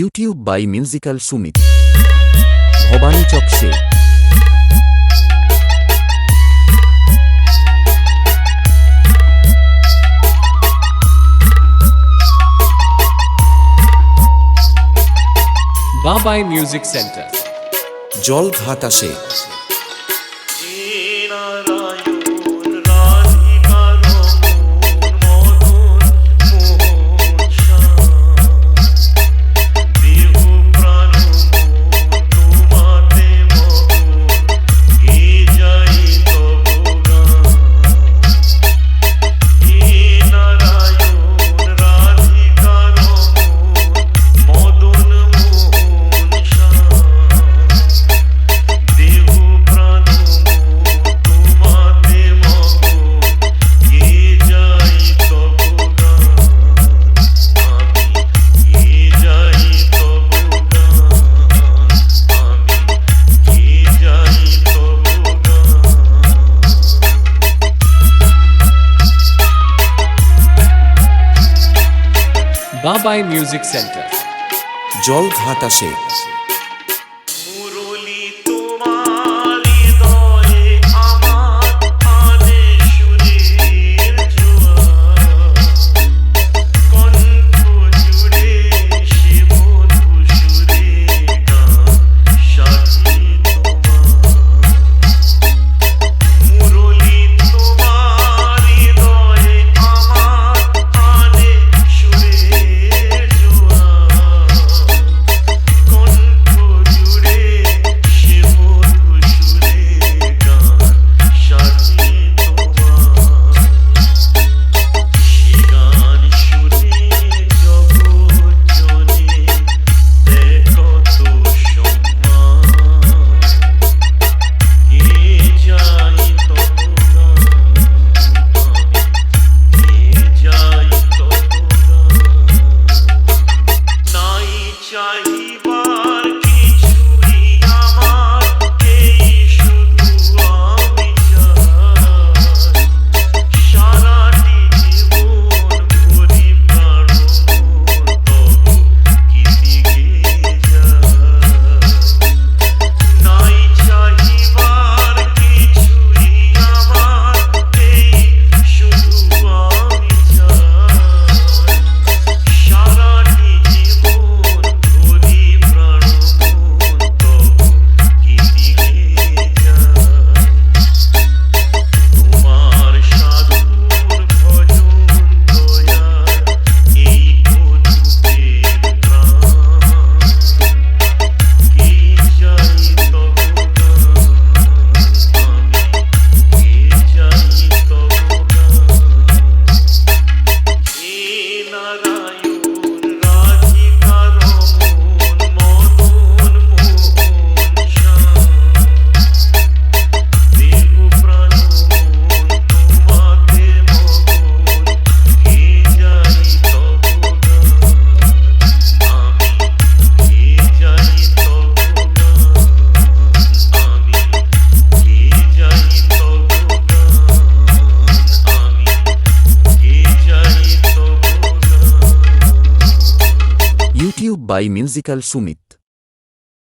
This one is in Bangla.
YouTube by musical Sumit. Bhabani চকসে Babai music centre. জল ঘাট আসে। Babai music centre. জল Jalghata Sheikh shine. By musical Sumit